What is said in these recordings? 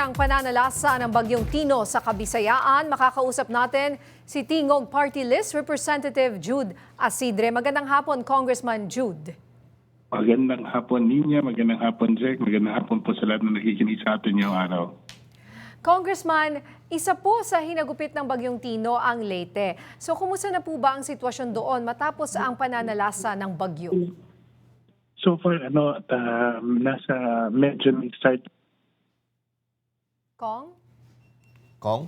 ng pananalasa ng Bagyong Tino sa Kabisayaan, makakausap natin si Tingog Party List Representative Jude Asidre. Magandang hapon, Congressman Jude. Magandang hapon ninyo, magandang hapon Jack, magandang hapon po sa lahat na nakikinig sa atin ngayong araw. Congressman, isa po sa hinagupit ng Bagyong Tino ang Leyte. So kumusta na po ba ang sitwasyon doon matapos ang pananalasa ng bagyo? So far, ano, at, um, nasa medyo start Kong? Kong?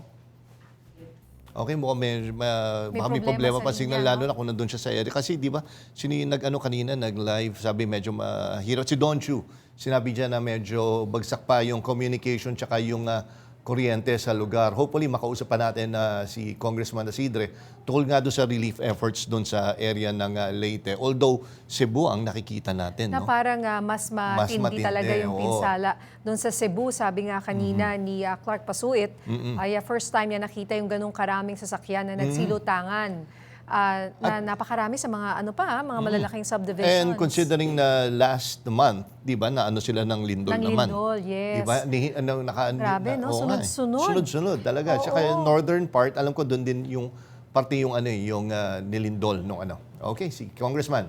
Okay, mukhang may, ma, May baka may problema pa signal, linya, lalo na kung nandun siya sa area. Kasi di ba, sino yung nag-ano kanina, nag-live, sabi medyo mahirap. Si Don Chu, sinabi dyan na medyo bagsak pa yung communication tsaka yung ah, kuryente sa lugar. Hopefully, makausap pa natin na si Congressman Asidre tungkol nga doon sa relief efforts doon sa area ng ah, Leyte. Although, Cebu ang nakikita natin, Na no? parang ah, mas matindi, matindi, talaga yung pinsala. Doon sa Cebu, sabi nga kanina ni ah, Clark Pasuit, ay ah, first time niya nakita yung ganong karaming sasakyan na nagsilutangan. Ah, na napakarami sa mga ano pa, mga malalaking subdivisions. And considering na last month, 'di ba, na ano sila ng lindol Ng naman. lindol, yes. 'Di ba? Ni, ano, naka, Grabe, no? oo nga eh. Sunod-sunod. Sunod-sunod talaga. Oo. Tsaka yung northern part, alam ko doon din yung parte yung ano eh, yung ah, nilindol nung ano. Okay, si Congressman.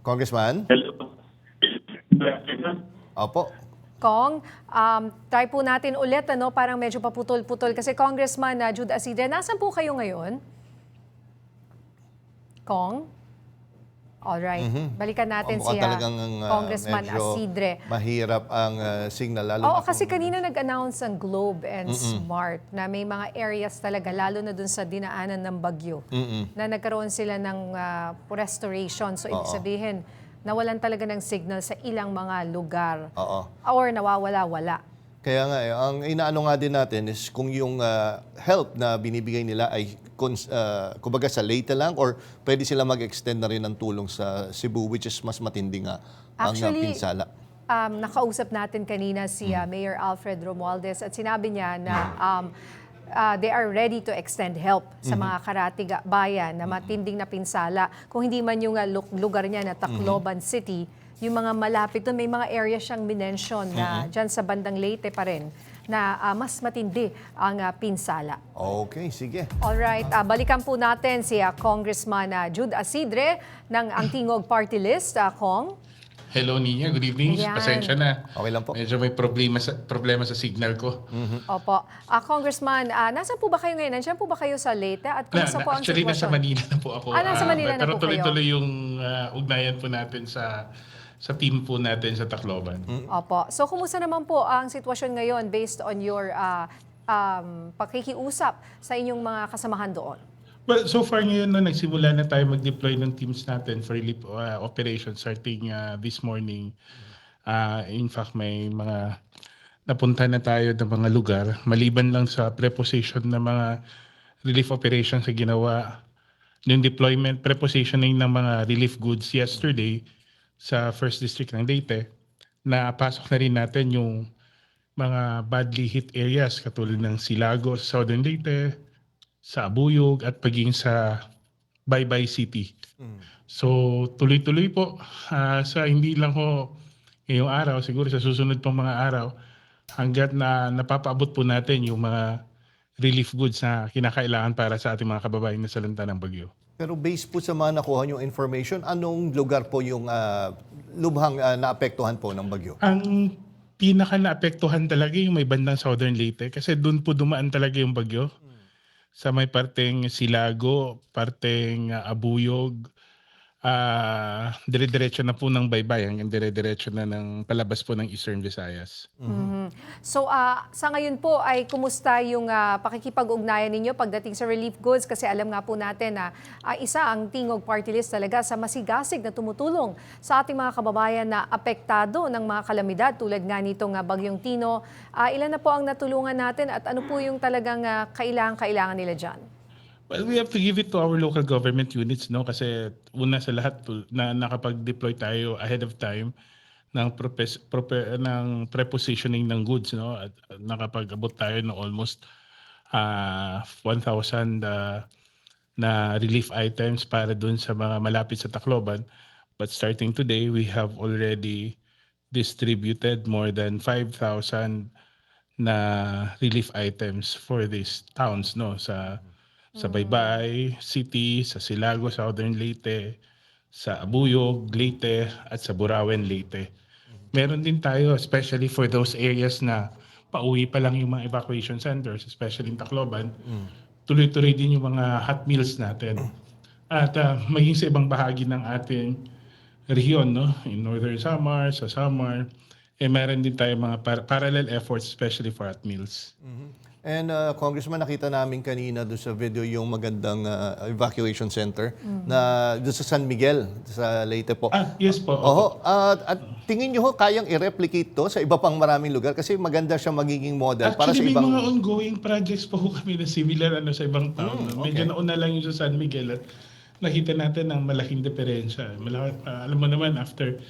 Congressman? Hello. Opo. Kong, um, try po natin ulit, ano, parang medyo paputol-putol. Kasi Congressman uh, Jude Asidre, nasan po kayo ngayon? Kong? Alright. Balikan natin. Mukhang si uh, ah, Congressman Asidre. Mahirap ang ah, signal lalo Oo, na kasi kung- kanina nag-announce ang Globe and Smart na may mga areas talaga, lalo na dun sa dinaanan ng bagyo, na nagkaroon sila ng ah, restoration. So, ibig Oo. sabihin, nawalan talaga ng signal sa ilang mga lugar. Oo. Or nawawala-wala. Kaya nga, eh, ang inaano nga din natin is kung yung ah, help na binibigay nila ay ah, kumbaga sa Leyte lang or pwede sila mag-extend na rin ng tulong sa Cebu which is mas matindi nga ang ah, Actually, pinsala. Um, nakausap natin kanina si uh, Mayor Alfred Romualdez at sinabi niya na um, uh, they are ready to extend help sa mga karatig bayan na matinding na pinsala. Kung hindi man yung uh, lu- lugar niya na Tacloban City, yung mga malapit doon, may mga area siyang minention na dyan sa bandang Leyte pa rin na uh, mas matindi ang uh, pinsala. Okay, sige. Alright, uh, balikan po natin si uh, Congressman uh, Jude Asidre ng Angtingog Party List. Uh, Kong? Hello Nina, good evening. Ayan. Pasensya na. Okay lang po. Medyo may problema sa problema sa signal ko. Opo. Ah, Congressman, ah, nasaan po ba kayo ngayon? Nandiyan po ba kayo sa Leyte? At Na, kumusta na- po ang actually, sitwasyon? nasa Manila na po ako. Ah, nasa Manila na pero po kayo. tuloy-tuloy yung ah, ugnayan po natin sa sa team po natin sa Tacloban. Opo. So, kumusta naman po ang sitwasyon ngayon based on your ah, um, pakikiusap sa inyong mga kasamahan doon? Well, so far ngayon no, nagsimula na tayo mag-deploy ng teams natin for relief uh, operations starting uh, this morning. Uh, in fact, may mga napunta na tayo ng mga lugar maliban lang sa preposition ng mga relief operations na ginawa yung deployment prepositioning ng mga relief goods yesterday sa first district ng Leyte na pasok na rin natin yung mga badly hit areas katulad ng Silago sa Southern Leyte, sa Abuyog at paging sa Baybay City. So tuloy-tuloy po ah, sa hindi lang ho ngayong araw, siguro sa susunod pang mga araw, hanggat na napapaabot po natin yung mga relief goods na kinakailangan para sa ating mga kababayan na salanta ng bagyo. Pero based po sa mga nakuha yung information, anong lugar po yung ah, lubhang ah, naapektuhan po ng bagyo? Ang pinaka naapektuhan talaga yung may bandang Southern Leyte kasi doon po dumaan talaga yung bagyo. Sa may parteng Silago, parteng ah, Abuyog, ah dire-diretso na po ng Baybay hanggang dire-diretso na ng palabas po ng Eastern Visayas. Mhm. So, ah, sa ngayon po ay kumusta yung ah, pakikipag-ugnayan ninyo pagdating sa relief goods? Kasi alam nga po natin na ah, isa ang Tingog Party List talaga sa masigasig na tumutulong sa ating mga kababayan na apektado ng mga kalamidad tulad nga nitong ah, Bagyong Tino. Ah, ilan na po ang natulungan natin at ano po yung talagang ah, kailangan-kailangan nila dyan? Well, we have to give it to our local government units, no? Kasi una sa lahat na nakapag-deploy tayo ahead of time ng propes, prope, ng prepositioning ng goods, no? At nakapag-abot tayo ng almost ah 1,000 ah, na relief items para dun sa mga malapit sa Tacloban. But starting today, we have already distributed more than 5,000 na relief items for these towns no sa sa Baybay City, sa Silago, Southern Leyte, sa Abuyog, Leyte at sa Burauen, Leyte. Meron din tayo especially for those areas na pauwi pa lang yung mga evacuation centers, especially in Tacloban. Tuloy-tuloy din yung mga hot meals natin. At ah, maging sa ibang bahagi ng ating rehiyon, no? in Northern Samar, sa Samar, eh meron din tayo mga par- parallel efforts, especially for hot meals. And uh, Congressman, nakita namin kanina doon sa video yung magandang uh, evacuation center na doon sa San Miguel, sa Leyte po. Ah, yes po. Oho, at, at tingin nyo ho, kayang i-replicate to sa iba pang maraming lugar kasi maganda siya magiging model para sa Actually, may ibang... mga ongoing projects po kami na similar ano, sa ibang town. Medyo okay. nauna lang yung sa San Miguel at nakita natin ang malaking diferensya. Malaki, ah, alam mo naman, after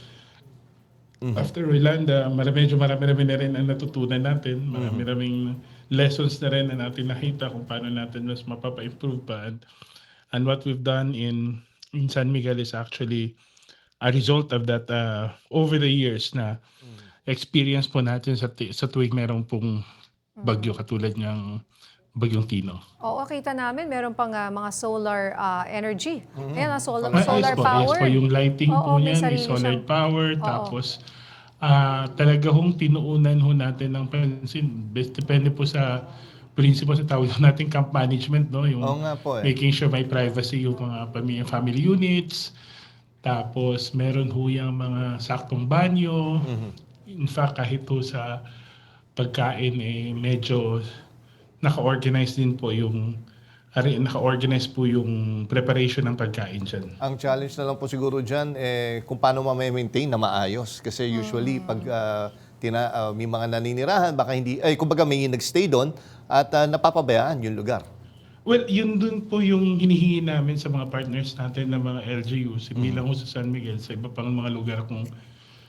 after Rolanda, marami, medyo marami-rami na rin ang natutunan natin. Marami-raming lessons na rin na natin nakita kung paano natin mas mapapa-improve pa. And, and what we've done in in San Miguel is actually a result of that uh, over the years na experience po natin sa, sa tuwing merong pong bagyo katulad ng bagyong Tino. Oo, kita namin, meron pang ah, mga solar ah, energy. Ayan, ah, solar, Ah, solar yes po, power. Yes po, yung lighting Oo, po niyan, may solar siyang- power, tapos ah talaga hong tinuunan ho natin ng pansin. Depende po sa principle sa tawag natin camp management, no? Yung Oo nga po eh. making sure may privacy yung mga pamilya, family units. Tapos meron ho yung mga saktong banyo. Mm-hmm. In fact, kahit ho sa pagkain eh medyo naka-organize din po yung ari, naka-organize po yung preparation ng pagkain dyan. Ang challenge na lang po siguro dyan, eh, kung paano ma-maintain na maayos. Kasi usually, pag ah, tina, ah, may mga naninirahan, baka hindi, ay, kumbaga may nagstay doon at ah, napapabayaan yung lugar. Well, yun dun po yung hinihingi namin sa mga partners natin ng mga LGUs, hindi lang ho sa San Miguel, sa iba pang mga lugar kung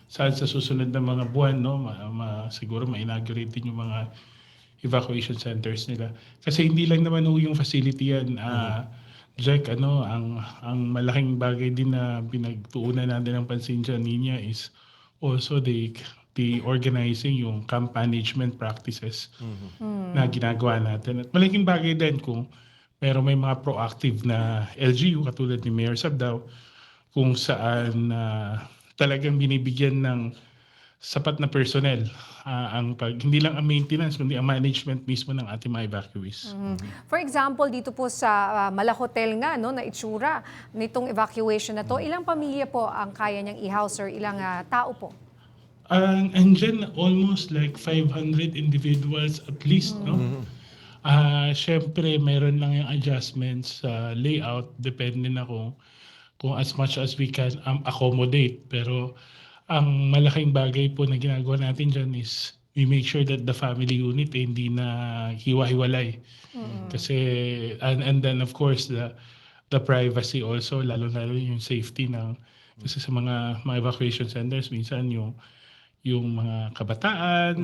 saan sa susunod na mga buwan, no, ma, ma- siguro ma-inaugurate din yung mga evacuation centers nila. Kasi hindi lang naman ho yung facility yan. ah, Jack, ano, ang, ang malaking bagay din na pinagtuunan natin ng pansin dyan, Ninya, is also the, the organizing yung camp management practices na ginagawa natin. At malaking bagay din kung meron may mga proactive na LGU katulad ni Mayor Sabdaw kung saan ah, talagang binibigyan ng sapat na personnel ah, ang pag hindi lang ang maintenance kundi ang management mismo ng ating mga evacuees. For example, dito po sa uh, Mala Hotel nga, no, na itsura nitong evacuation na to, ilang pamilya po ang kaya niyang i-house or ilang ah, tao po? Ang andyan almost like 500 individuals at least, no? Ah, syempre meron lang yung adjustments sa layout depende na kung kung as much as we can um, accommodate. Pero ang malaking bagay po na ginagawa natin dyan is we make sure that the family unit eh, hindi na hiwa-hiwalay. Kasi and, and then of course the the privacy also lalo lalo yung safety ng kasi sa mga mga evacuation centers minsan yung yung mga kabataan,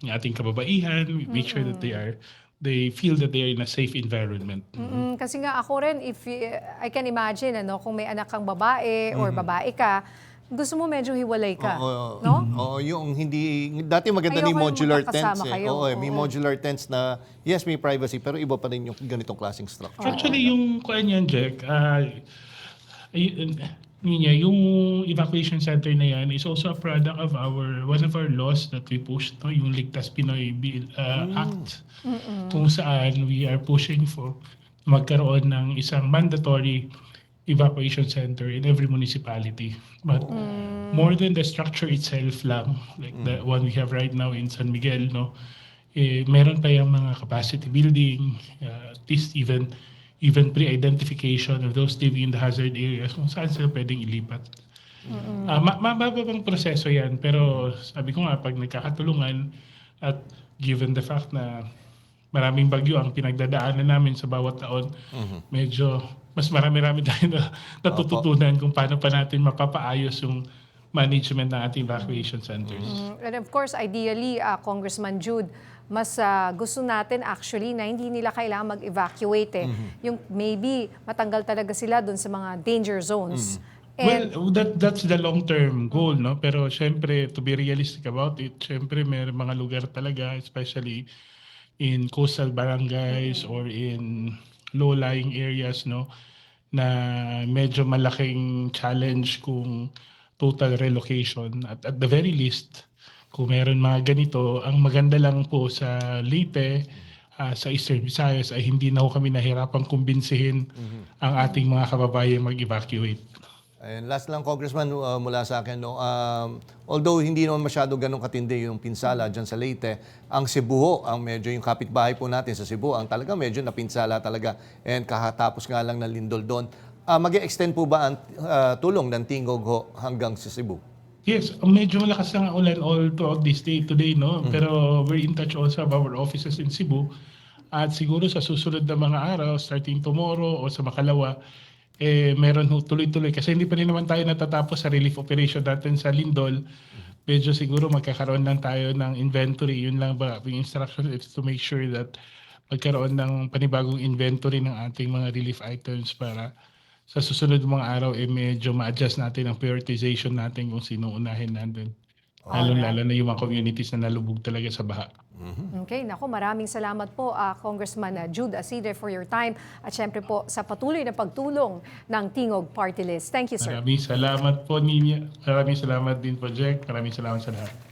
yung ating kababaihan, we make sure that they are they feel that they are in a safe environment. Mm, kasi nga ako rin, if y- I can imagine, ano, kung may anak kang babae or babae ka, gusto mo medyo hiwalay ka. Oo, no? Oo, yung hindi, dati maganda Ayoko ni modular tents eh. kayo. Oo, eh, may Oo. modular tents na, yes, may privacy, pero iba pa rin yung ganitong klaseng structure. Actually, yung kuan yan, Jack, ah, ay- yun niya, yung evacuation center na yan is also a product of our, one of our laws that we pushed, no? yung Ligtas Pinoy Bill, ah, Act, kung saan we are pushing for magkaroon ng isang mandatory evacuation center in every municipality. But more than the structure itself lang, like the one we have right now in San Miguel, no, eh, meron pa yung mga capacity building, uh, at least even even pre-identification of those living in the hazard areas kung saan sila pwedeng ilipat. Ah, ma- mababang proseso yan, pero sabi ko nga, pag nagkakatulungan at given the fact na maraming bagyo ang pinagdadaanan namin sa bawat taon, medyo mas marami-rami tayo na natututunan kung paano pa natin mapapaayos yung management ng ating evacuation centers. Mm, And of course, ideally, ah, Congressman Jude, mas ah, gusto natin actually na hindi nila kailangan mag-evacuate eh. Yung maybe matanggal talaga sila dun sa mga danger zones. And- well, that that's the long-term goal, no? Pero syempre, to be realistic about it, syempre may mga lugar talaga, especially in coastal barangays or in low-lying areas, no? Na medyo malaking challenge kung total relocation. At at the very least, kung meron mga ganito, ang maganda lang po sa Leyte, ah, sa Eastern Visayas ay hindi na ho kami nahirapang kumbinsihin ang ating mga kababayan mag-evacuate. And last lang, Congressman, uh, mula sa akin, no, um, although hindi naman masyado ganun katindi yung pinsala dyan sa Leyte, ang Cebu, ho, ang medyo yung kapitbahay po natin sa Cebu, ang talaga medyo napinsala talaga. And kakatapos nga lang ng lindol doon. Uh, mag extend po ba ang uh, tulong ng Tingog ho hanggang sa Cebu? Yes, medyo malakas ang ulan all throughout this day today, no? Pero we're in touch also of our offices in Cebu. At siguro sa susunod na mga araw, starting tomorrow o sa Makalawa, eh, meron ho tuloy-tuloy. Kasi hindi pa rin naman tayo natatapos sa relief operation natin sa Lindol. Medyo siguro magkakaroon lang tayo ng inventory. Yun lang ba? Yung instruction is to make sure that magkaroon ng panibagong inventory ng ating mga relief items para sa susunod mga araw, eh medyo ma-adjust natin ang prioritization natin kung sino unahin natin. Lalo-lalo na yung mga communities na nalubog talaga sa baha. Okay, nako maraming salamat po ah, Congressman ah, Jude Asidre for your time at syempre po sa patuloy na pagtulong ng Tingog Party List. Thank you, sir. Maraming salamat po, Ninya. Maraming salamat din po, Jack. Maraming salamat sa lahat.